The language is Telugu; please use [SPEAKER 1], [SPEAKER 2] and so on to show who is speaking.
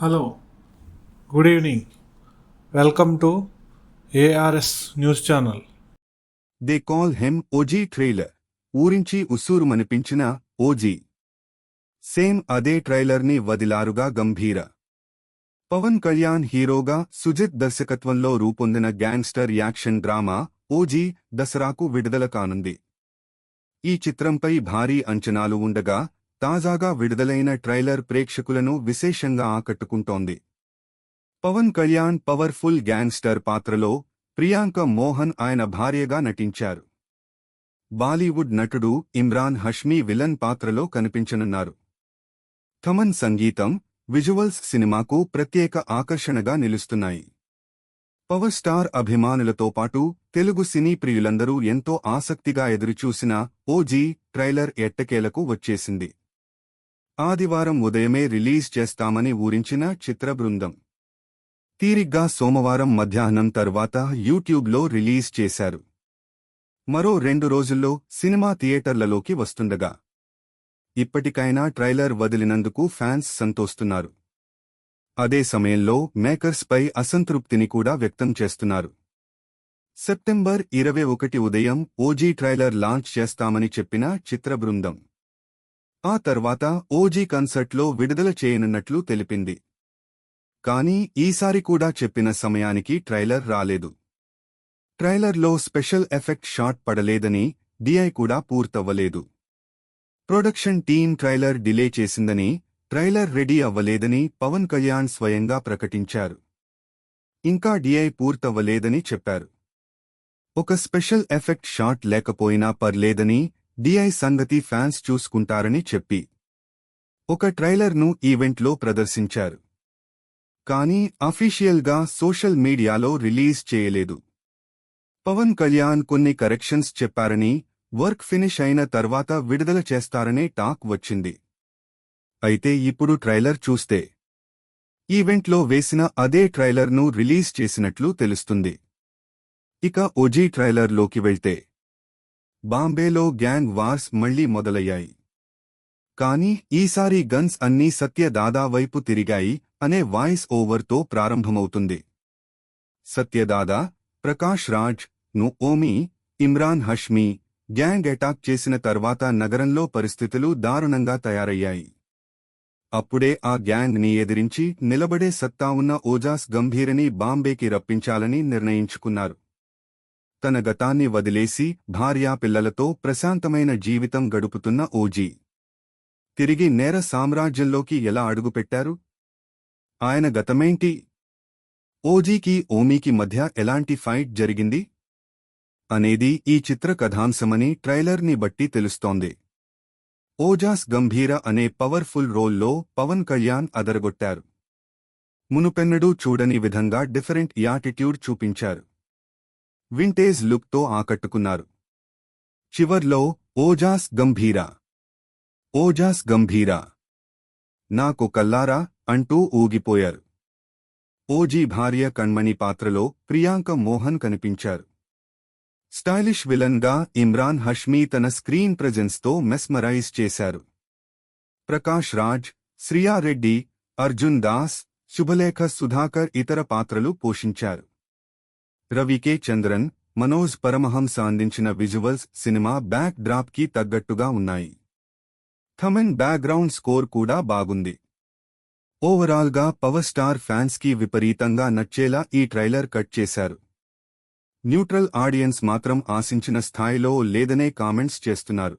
[SPEAKER 1] Hello good evening. Welcome to ARS news channel.
[SPEAKER 2] They call him OG trailer. ఊరించి ఉస్సూరుమనిపించిన ఓజీ సేమ్ అదే ట్రైలర్ని వదిలారుగా గంభీర. పవన్ కళ్యాణ్ హీరోగా సుజిత్ దర్శకత్వంలో రూపొందిన గ్యాంగ్స్టర్ యాక్షన్ డ్రామా ఓజీ దసరాకు విడుదల కానుంది. ఈ చిత్రంపై భారీ అంచనాలు ఉండగా తాజాగా విడుదలైన ట్రైలర్ ప్రేక్షకులను విశేషంగా ఆకట్టుకుంటోంది. పవన్ కళ్యాణ్ పవర్ఫుల్ గ్యాంగ్స్టర్ పాత్రలో ప్రియాంక మోహన్ ఆయన భార్యగా నటించారు. బాలీవుడ్ నటుడు ఇమ్రాన్ హష్మీ విలన్ పాత్రలో కనిపించనున్నారు. థమన్ సంగీతం విజువల్స్ సినిమాకు ప్రత్యేక ఆకర్షణగా నిలుస్తున్నాయి. పవర్ స్టార్ అభిమానులతో పాటు తెలుగు సినీ ప్రియులందరూ ఎంతో ఆసక్తిగా ఎదురుచూసిన ఓజీ ట్రైలర్ ఎట్టకేలకు వచ్చేసింది. ఆదివారం ఉదయమే రిలీజ్ చేస్తామని ఊరించిన చిత్ర బృందం తీరిగ్గా సోమవారం మధ్యాహ్నం తర్వాత యూట్యూబ్లో రిలీజ్ చేశారు. మరో రెండు రోజుల్లో సినిమా థియేటర్లలోకి వస్తుండగా. ఇప్పటికైనా ట్రైలర్ వదిలినందుకు ఫ్యాన్స్ సంతోస్తున్నారు. అదే సమయంలో మేకర్స్పై అసంతృప్తిని కూడా వ్యక్తం చేస్తున్నారు. సెప్టెంబర్ ఇరవై ఒకటి ఉదయం ఓజీ ట్రైలర్ లాంచ్ చేస్తామని చెప్పిన చిత్ర బృందం ఆ తర్వాత ఓజీ కన్సర్ట్లో విడుదల చేయనున్నట్లు తెలిపింది. కానీ ఈసారి కూడా చెప్పిన సమయానికి ట్రైలర్ రాలేదు. ట్రైలర్లో స్పెషల్ ఎఫెక్ట్ షాట్ పడలేదని డిఐ కూడా పూర్తవ్వలేదు. ప్రొడక్షన్ టీం ట్రైలర్ డిలే చేసిందని ట్రైలర్ రెడీ అవ్వలేదని పవన్ కళ్యాణ్ స్వయంగా ప్రకటించారు. ఇంకా డిఐ పూర్తవ్వలేదని చెప్పారు. ఒక స్పెషల్ ఎఫెక్ట్ షాట్ లేకపోయినా పర్లేదని డిఐ సంగతి ఫ్యాన్స్ చూసుకుంటారని చెప్పి. ఒక ట్రైలర్ను ఈవెంట్లో ప్రదర్శించారు. కానీ అఫీషియల్గా సోషల్ మీడియాలో రిలీజ్ చేయలేదు. పవన్ కళ్యాణ్ కొన్ని కరెక్షన్స్ చెప్పారని వర్క్ ఫినిష్ అయిన తర్వాత విడుదల చేస్తారనే టాక్ వచ్చింది. అయితే ఇప్పుడు ట్రైలర్ చూస్తే. ఈవెంట్లో వేసిన అదే ట్రైలర్ను రిలీజ్ చేసినట్లు తెలుస్తుంది. ఇక ఓజీ ట్రైలర్లోకి వెళ్తే. బాంబేలో గ్యాంగ్ వార్స్ మళ్ళీ మొదలయ్యాయి. కానీ ఈసారి గన్స్ అన్నీ సత్యదాదా వైపు తిరిగాయి అనే వాయిస్ ఓవర్తో ప్రారంభమవుతుంది. సత్యదాదా ప్రకాష్ రాజ్ను ఓమి ఇమ్రాన్ హష్మీ గ్యాంగ్ అటాక్ చేసిన తర్వాత నగరంలో పరిస్థితులు దారుణంగా తయారయ్యాయి. అప్పుడే ఆ గ్యాంగ్ని ఎదిరించి నిలబడే సత్తా ఉన్న ఓజాస్ గంభీరని బాంబేకి రప్పించాలని నిర్ణయించుకున్నారు. తన గతాన్ని వదిలేసి భార్యా పిల్లలతో ప్రశాంతమైన జీవితం గడుపుతున్న ఓజీ. తిరిగి నేర సామ్రాజ్యంలోకి ఎలా అడుగుపెట్టారు? ఆయన గతమేంటి? ఓజీకి ఓమీకి మధ్య ఎలాంటి ఫైట్ జరిగింది? అనేది ఈ చిత్ర కథాంశమని ట్రైలర్ని బట్టి తెలుస్తోంది. ఓజాస్ గంభీర అనే పవర్ఫుల్ రోల్లో పవన్ కళ్యాణ్ అదరగొట్టారు. మునుపెన్నడూ చూడని విధంగా డిఫరెంట్ యాటిట్యూడ్ చూపించారు. వింటేజ్ లుక్తో ఆకట్టుకున్నారు. చివర్లో ఓజాస్ గంభీర. ఓజాస్ గంభీర. నాకు కల్లారా అంటూ ఊగిపోయారు. ఓజీ భార్య కణ్మణి పాత్రలో ప్రియాంక మోహన్ కనిపించారు. స్టైలిష్ విలన్గా ఇమ్రాన్ హష్మీ తన స్క్రీన్ ప్రజెన్స్తో మెస్మరైజ్ చేశారు. ప్రకాష్ రాజ్ శ్రియారెడ్డి అర్జున్ దాస్ శుభలేఖ సుధాకర్ ఇతర పాత్రలు పోషించారు. రవికే చంద్రన్ మనోజ్ పరమహంస అందించిన విజువల్స్ సినిమా బ్యాక్ డ్రాప్కి తగ్గట్టుగా ఉన్నాయి. థమెన్ బ్యాక్గ్రౌండ్ స్కోర్ కూడా బాగుంది. ఓవరాల్గా పవర్ స్టార్ ఫ్యాన్స్కి విపరీతంగా నచ్చేలా ఈ ట్రైలర్ కట్ చేశారు. న్యూట్రల్ ఆడియన్స్ మాత్రం ఆశించిన స్థాయిలో లేదనే కామెంట్స్ చేస్తున్నారు.